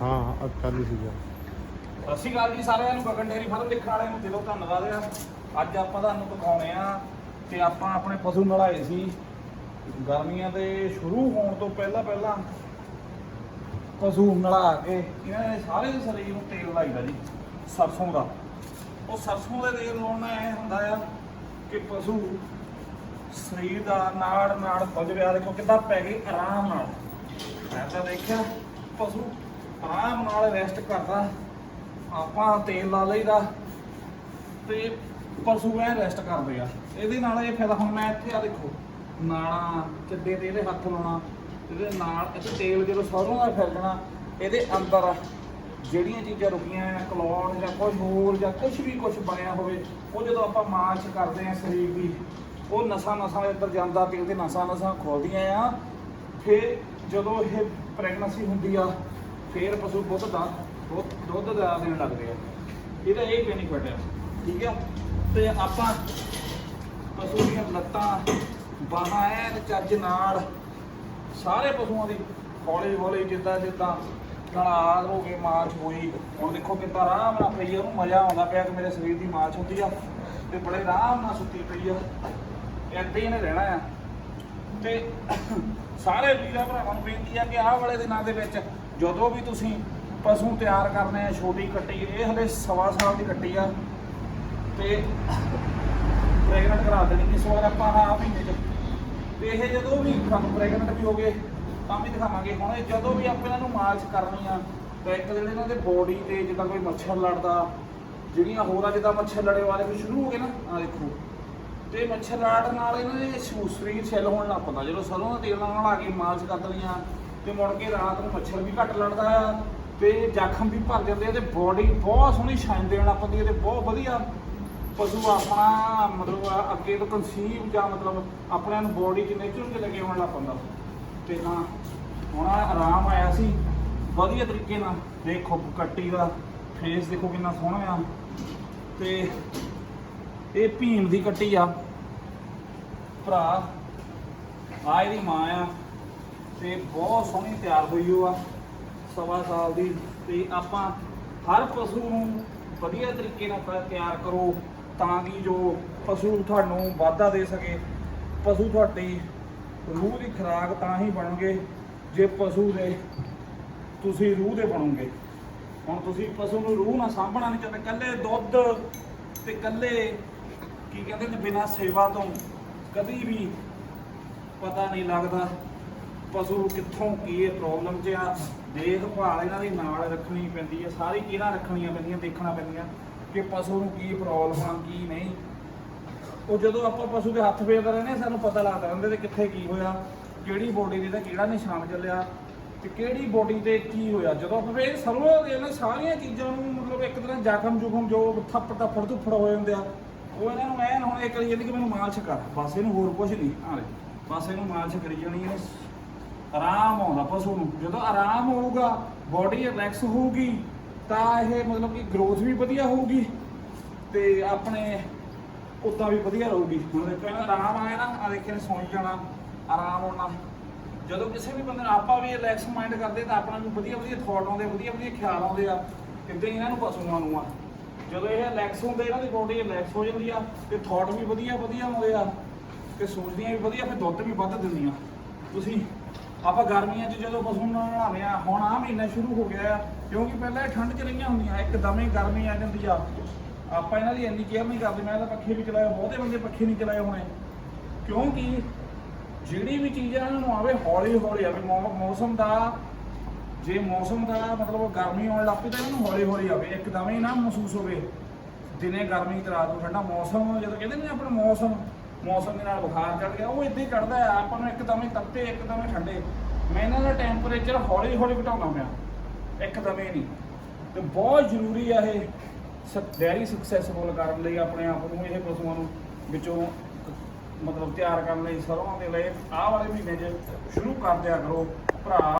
ਹਾਂ, ਅੱਜ ਕੱਲ ਹੀ ਸੀਗਾ। ਸਤਿ ਸ਼੍ਰੀ ਅਕਾਲ ਜੀ ਸਾਰਿਆਂ ਨੂੰ, ਗਗਨ ਡੇਰੀ ਫਾਰਮ ਦੇਖਣ ਵਾਲਿਆਂ ਨੂੰ ਦਿਲੋਂ ਧੰਨਵਾਦ ਆ। ਅੱਜ ਆਪਾਂ ਤੁਹਾਨੂੰ ਦਿਖਾਉਣੇ ਆ ਕਿ ਆਪਾਂ ਆਪਣੇ ਪਸ਼ੂ ਨਲਾਏ ਸੀ। ਗਰਮੀਆਂ ਦੇ ਸ਼ੁਰੂ ਹੋਣ ਤੋਂ ਪਹਿਲਾਂ ਪਹਿਲਾਂ ਪਸ਼ੂ ਨਲਾ ਕੇ ਇਹਨਾਂ ਦੇ ਸਾਰੇ ਦੇ ਸਰੀਰ ਨੂੰ ਤੇਲ ਲਾਈਦਾ ਜੀ, ਸਰਸੋਂ ਦਾ। ਉਹ ਸਰਸੋਂ ਦੇ ਤੇਲ ਲਾਉਣ ਨਾਲ ਇਹ ਹੁੰਦਾ ਆ ਕਿ ਪਸ਼ੂ ਸਰੀਰ ਦਾ ਨਾੜ ਨਾੜ ਖੁੱਲ ਰਿਹਾ, ਦੇਖੋ ਕਿੱਦਾਂ ਪੈ ਗਈ ਆਰਾਮ ਨਾਲ। ਮੈਂ ਤਾਂ ਦੇਖਿਆ, ਪਸ਼ੂ ਆਰਾਮ ਨਾਲ ਰੈਸਟ ਕਰਦਾ। ਆਪਾਂ ਤੇਲ ਲਾ ਲਈਦਾ। ਤੇ ਪਸ਼ੂ ਐ ਰੈਸਟ ਕਰਦੇ ਆ। ਇਹਦੇ ਨਾਲ ਇਹ ਫਾਇਦਾ, ਹੁਣ ਮੈਂ ਇੱਥੇ ਆ ਦੇਖੋ ਨਾਲਾਂ ਚੱਡੇ ਤੇ ਇਹਦੇ ਹੱਥ ਲਾਉਣਾ। ਇਹਦੇ ਨਾਲ ਇੱਥੇ ਤੇਲ ਜਦੋਂ ਸਰੋਂ ਦਾ ਫੈਲਣਾ ਇਹਦੇ ਅੰਦਰ ਜਿਹੜੀਆਂ ਚੀਜ਼ਾਂ ਰੁਕੀਆਂ ਆ ਕਲੌੜ ਜਾਂ ਕੋਈ ਹੋਰ ਜਾਂ ਕੁਝ ਵੀ ਕੁਝ ਬਣਿਆ ਹੋਵੇ, ਉਹ ਜਦੋਂ ਆਪਾਂ ਮਾਰਚ ਕਰਦੇ ਆ ਸਰੀਰ ਦੀ, ਉਹ ਨਸਾਂ ਨਸਾਂ ਦੇ ਅੰਦਰ ਜਾਂਦਾ ਤੇਲ ਤੇ ਨਸਾਂ ਨਸਾਂ ਖੋਲਦੀਆਂ ਆ। ਫਿਰ ਜਦੋਂ ਇਹ ਪ੍ਰੈਗਨੈਂਸੀ ਹੁੰਦੀ ਆ ਫਿਰ ਪਸ਼ੂ ਦੁੱਧ ਦਾ ਦੁੱਧ ਦੁੱਧ ਦਾ ਦੇਣ ਲੱਗਦੇ ਆ। ਇਹਦਾ ਇਹ ਬੈਨੀਫਿਟ ਆ। ਠੀਕ ਆ? ਤੇ ਆਪਾਂ ਪਸ਼ੂ ਦੀਆਂ ਲੱਤਾਂ, ਬਾਹਾਂ ਐਨ ਚੱਜ ਨਾਲ ਸਾਰੇ ਪਸ਼ੂਆਂ ਦੀ ਹੌਲੀ ਹੌਲੀ ਜਿੱਦਾਂ ਜਿੱਦਾਂ ਨਾਲ ਹੋ ਕੇ ਮਾਰਚ ਹੋਈ। ਹੁਣ ਦੇਖੋ ਕਿੰਨਾ ਆਰਾਮ ਨਾਲ ਪਈ ਉਹਨੂੰ ਮਜ਼ਾ ਆਉਂਦਾ ਪਿਆ ਕਿ ਮੇਰੇ ਸਰੀਰ ਦੀ ਮਾਰਚ ਹੁੰਦੀ ਆ ਤੇ ਬੜੇ ਆਰਾਮ ਨਾਲ ਸੁੱਤੀ ਪਈ ਆ। ਇੱਦਾਂ ਹੀ ਇਹਨੇ ਰਹਿਣਾ ਆ। ਤੇ ਸਾਰੇ ਵੀਰਾਂ ਭਰਾਵਾਂ ਨੂੰ ਬੇਨਤੀ ਆ ਕਿ ਆਹ ਵਾਲੇ ਦਿਨਾਂ ਦੇ ਵਿੱਚ ਜਦੋਂ ਵੀ ਤੁਸੀਂ ਪਸ਼ੂ ਤਿਆਰ ਕਰਨੇ ਆ, ਛੋਟੀ ਕੱਟੀ, ਇਹ ਹਲੇ ਸਵਾ ਸਾਲ ਦੀ ਕੱਟੀ ਆ ਤੇ ਪ੍ਰੈਗਨੈਂਟ ਕਰਾ ਦੇਣੀ ਇਸ ਵਾਰ ਆਪਾਂ ਆਹ ਮਹੀਨੇ ਚ। ਤੇ ਇਹ ਜਦੋਂ ਵੀ ਤੁਹਾਨੂੰ ਪ੍ਰੈਗਨੈਂਟ ਵੀ ਹੋਗੇ, ਤਾਂ ਵੀ ਦਿਖਾਵਾਂਗੇ। ਹੁਣ ਇਹ ਜਦੋਂ ਵੀ ਆਪਾਂ ਇਹਨਾਂ ਨੂੰ ਮਾਲਸ਼ ਕਰਨੀ ਆ, ਤਾਂ ਇੱਕ ਦਿਨ ਇਹਨਾਂ ਦੇ ਬੋਡੀ ਤੇ ਜਿੱਦਾਂ ਕੋਈ ਮੱਛਰ ਲੜਦਾ, ਜਿਹੜੀਆਂ ਹੋਰਾਂ ਜਿੱਦਾਂ ਮੱਛਰ ਲੜੇ ਵਾਲੇ ਵੀ ਸ਼ੁਰੂ ਹੋ ਗਏ ਨਾ। ਆ ਦੇਖੋ। ਤੇ ਮੱਛਰ ਲੜਨ ਨਾਲ ਇਹਨਾਂ ਦੇ ਸ਼ੂ- ਸਰੀਰ ਛਿੱਲ ਹੋਣ ਲੱਗ ਪੈਂਦਾ। ਜਦੋਂ ਸਰੋਂ ਦਾ ਤੇਲ ਨਾਲ ਆ ਕੇ ਮਾਲਸ਼ ਕਰ ਦਲੀਆਂ ਤੇ ਮੁੜ ਕੇ ਰਾਤ ਨੂੰ ਮੱਛਰ ਵੀ ਘੱਟ ਲੜਦਾ ਆ, ਤੇ ਜ਼ਖਮ ਵੀ ਭਰ ਜਾਂਦੇ ਆ, ਤੇ ਬੋਡੀ ਬਹੁਤ ਸੋਹਣੀ ਸ਼ਾਈਨ ਦੇਣ ਲੱਗ ਪੈਂਦੀ ਹੈ ਤੇ ਬਹੁਤ ਵਧੀਆ ਪਸ਼ੂ ਆਪਣਾ ਮਤਲਬ ਅੱਗੇ ਤੋਂ ਕਨਸੀਵ ਜਾਂ ਮਤਲਬ ਆਪਣੇ ਨੂੰ ਬੋਡੀ 'ਚ ਨੇਚਰ 'ਚ ਲੱਗੇ ਹੋਣ ਲੱਗ ਪੈਂਦਾ। ਤੇ ਨਾ ਹੁਣ ਆਹ ਆਰਾਮ ਆਇਆ ਸੀ, ਵਧੀਆ ਤਰੀਕੇ ਨਾਲ। ਦੇਖੋ ਕੱਟੀ ਦਾ ਫੇਸ ਦੇਖੋ ਕਿੰਨਾ ਸੋਹਣਾ ਆ। ਤੇ ਇਹ ਭੀਮ ਦੀ ਕੱਟੀ ਆ। ਭਰਾ ਆ ਇਹਦੀ ਮਾਂ ਆ ਤੇ ਬਹੁਤ ਸੋਹਣੀ ਤਿਆਰ ਹੋਈ ਉਹ ਆ। ਸਵਾ ਸਾਲ ਦੀ ਤੇ ਆਪਾਂ ਹਰ ਪਸ਼ੂ ਨੂੰ ਵਧੀਆ ਤਰੀਕੇ ਨਾਲ ਤਿਆਰ ਕਰੋ ਤਾਂ ਕਿ ਜੋ ਪਸ਼ੂ ਤੁਹਾਨੂੰ ਵਾਧਾ ਦੇ ਸਕੇ। ਪਸ਼ੂ ਤੁਹਾਡੀ ਰੂਹ ਦੀ ਖੁਰਾਕ ਤਾਂ ਹੀ ਬਣਨਗੇ ਜੇ ਪਸ਼ੂ ਦੇ ਤੁਸੀਂ ਰੂਹ ਦੇ ਬਣੋਗੇ। ਹੁਣ ਤੁਸੀਂ ਪਸ਼ੂ ਨੂੰ ਰੂਹ ਨਾਲ ਸਾਂਭਣਾ ਨਹੀਂ ਚਾਹੁੰਦੇ ਕੱਲੇ ਦੁੱਧ ਤੇ ਕੱਲੇ ਕੀ ਕਹਿੰਦੇ ਨੇ, ਬਿਨਾਂ ਸੇਵਾ ਤੋਂ ਕਦੀ ਵੀ ਪਤਾ ਨਹੀਂ ਲੱਗਦਾ ਪਸ਼ੂ ਕਿੱਥੋਂ ਕੀ ਪ੍ਰੋਬਲਮ 'ਚ ਆ। ਦੇਖਭਾਲ ਇਹਨਾਂ ਦੀ ਨਾਲ ਰੱਖਣੀ ਪੈਂਦੀ ਹੈ ਸਾਰੀ ਕਿਹਨਾਂ ਰੱਖਣੀਆਂ ਪੈਂਦੀਆਂ, ਦੇਖਣਾ ਪੈਂਦੀਆਂ ਕਿ ਪਸ਼ੂ ਨੂੰ ਕੀ ਪ੍ਰੋਬਲਮ ਆ, ਕੀ ਨਹੀਂ। ਉਹ ਜਦੋਂ ਆਪਾਂ ਪਸ਼ੂ ਦੇ ਹੱਥ ਫੇਰਦੇ ਰਹਿੰਦੇ ਸਾਨੂੰ ਪਤਾ ਲੱਗਦਾ ਰਹਿੰਦਾ ਤੇ ਕਿੱਥੇ ਕੀ ਹੋਇਆ, ਕਿਹੜੀ ਬੋਡੀ ਦੇ ਤੇ ਕਿਹੜਾ ਨਿਸ਼ਾਨ ਚੱਲਿਆ ਤੇ ਕਿਹੜੀ ਬੋਡੀ ਤੇ ਕੀ ਹੋਇਆ। ਜਦੋਂ ਆਪਾਂ ਫੇਰ ਸਰੋਂ ਦੇ ਸਾਰੀਆਂ ਚੀਜ਼ਾਂ ਨੂੰ ਮਤਲਬ ਇੱਕ ਤਰ੍ਹਾਂ ਜ਼ਖਮ ਜੁਖਮ ਜੋ ਥੱਪੜ ਟੱਫੜ ਧੁੱਫੜ ਹੋਏ ਹੁੰਦੇ ਆ ਉਹ ਇਹਨਾਂ ਨੂੰ ਐਨ ਹੁਣ ਇਹ ਕਰੀ ਜਾਂਦੀ ਕਿ ਮੈਨੂੰ ਮਾਲਸ਼ ਕਰ। ਬਸ ਇਹਨੂੰ ਹੋਰ ਕੁਝ ਨਹੀਂ। ਆ ਬਸ ਇਹਨੂੰ ਮਾਲਸ਼ ਕਰੀ ਜਾਣੀ ਇਹਨੇ ਆਰਾਮ ਆਉਂਦਾ ਪਸ਼ੂ ਨੂੰ। ਜਦੋਂ ਆਰਾਮ ਹੋਊਗਾ ਬੋਡੀ ਰਿਲੈਕਸ ਹੋਊਗੀ, ਤਾਂ ਇਹ ਮਤਲਬ ਕਿ ਗਰੋਥ ਵੀ ਵਧੀਆ ਹੋਊਗੀ ਤੇ ਆਪਣੇ ਉਦਾਂ ਵੀ ਵਧੀਆ ਰਹੂਗੀ। ਹੁਣ ਦੇਖੋ, ਇਹਨਾਂ ਆਰਾਮ ਆਇਆ ਨਾ ਆ ਦੇਖਿਆ ਸੌਂ ਜਾਣਾ। ਆਰਾਮ ਆਉਣਾ। ਜਦੋਂ ਕਿਸੇ ਵੀ ਬੰਦੇ ਨੂੰ ਆਪਾਂ ਵੀ ਰਿਲੈਕਸ ਮਾਈਂਡ ਕਰਦੇ, ਤਾਂ ਆਪਣਾ ਵੀ ਵਧੀਆ ਵਧੀਆ ਥਾਟ ਆਉਂਦੇ ਵਧੀਆ ਵਧੀਆ ਖਿਆਲ ਆਉਂਦੇ ਆ। ਕਿੱਦਾਂ ਇਹਨਾਂ ਨੂੰ ਪਸ਼ੂਆਂ ਨੂੰ ਆ। ਜਦੋਂ ਇਹ ਰਿਲੈਕਸ ਹੁੰਦੇ ਇਹਨਾਂ ਦੀ ਬੋਡੀ ਰਿਲੈਕਸ ਹੋ ਜਾਂਦੀ ਆ ਤੇ ਥਾਟ ਵੀ ਵਧੀਆ ਵਧੀਆ ਹੁੰਦੇ ਆ, ਤੇ ਸੋਚਦੀਆਂ ਵੀ ਵਧੀਆ, ਫਿਰ ਦੁੱਧ ਵੀ ਵੱਧ ਦਿੰਦੀਆਂ। ਤੁਸੀਂ, ਆਪਾਂ ਗਰਮੀਆਂ 'ਚ ਜਦੋਂ ਪਸ਼ੂ ਨੂੰ ਨਹਾਉਂਦੇ ਆ, ਹੁਣ ਆ ਮਹੀਨਾ ਸ਼ੁਰੂ ਹੋ ਗਿਆ ਆ, ਕਿਉਂਕਿ ਪਹਿਲਾਂ ਇਹ ਠੰਡ 'ਚ ਰਹੀਆਂ ਹੁੰਦੀਆਂ, ਇੱਕਦਮ ਹੀ ਗਰਮੀ ਆ ਜਾਂਦੀ ਆ। ਆਪਾਂ ਇਹਨਾਂ ਦੀ ਇੰਨੀ ਕੇਅਰ ਨਹੀਂ ਕਰਦੇ, ਮੈਂ ਤਾਂ ਪੱਖੇ ਵੀ ਚਲਾਏ, ਬਹੁਤੇ ਬੰਦੇ ਪੱਖੇ ਨਹੀਂ ਚਲਾਏ ਹੋਣੇ। ਕਿਉਂਕਿ ਜਿਹੜੀ ਵੀ ਚੀਜ਼ ਆ ਇਹਨਾਂ ਨੂੰ ਆਵੇ ਹੌਲੀ ਹੌਲੀ ਆਵੇ, ਮੌ- ਮੌਸਮ ਦਾ ਜੇ ਮੌਸਮ ਦਾ ਮਤਲਬ ਗਰਮੀ ਆਉਣ ਲੱਗ ਪਈ ਤਾਂ ਇਹਨੂੰ ਹੌਲੀ ਹੌਲੀ ਆਵੇ, ਇੱਕਦਮ ਹੀ ਨਾ ਮਹਿਸੂਸ ਹੋਵੇ। ਦਿਨੇ ਗਰਮੀ ਤੇ ਰਾਤ ਨੂੰ ਠੰਡਾ, ਮੌਸਮ ਜਦੋਂ ਕਹਿੰਦੇ ਨੇ ਆਪਣਾ ਮੌਸਮ ਮੌਸਮ ਦੇ ਨਾਲ ਬੁਖਾਰ ਚੜ ਗਿਆ, ਉਹ ਇਦਾਂ ਹੀ ਕੱਢਦਾ ਆ, ਆਪਾਂ ਨੂੰ ਇੱਕਦਮ ਹੀ ਤੱਤੇ, ਇੱਕਦਮ ਹੀ ਠੰਡੇ। ਮੈਂ ਇਹਨਾਂ ਦਾ ਟੈਂਪਰੇਚਰ ਹੌਲੀ ਹੌਲੀ ਘਟਾਉਣਾ ਪਿਆ, ਇੱਕਦਮ ਹੀ ਨਹੀਂ। ਤੇ ਬਹੁਤ ਜ਼ਰੂਰੀ ਆ ਇਹ ਡੈਰੀ ਸਕਸੈਸਫੁਲ ਕਰਨ ਲਈ ਆਪਣੇ ਆਪ ਨੂੰ, ਇਹ ਪਸ਼ੂਆਂ ਨੂੰ ਵਿੱਚੋਂ ਮਤਲਬ ਤਿਆਰ ਕਰਨ ਲਈ ਸਰੋਂ ਦੇ ਲਈ ਆਹ ਵਾਲੇ ਮਹੀਨੇ 'ਚ ਸ਼ੁਰੂ ਕਰ ਦਿਆ ਕਰੋ, ਭਰਾ।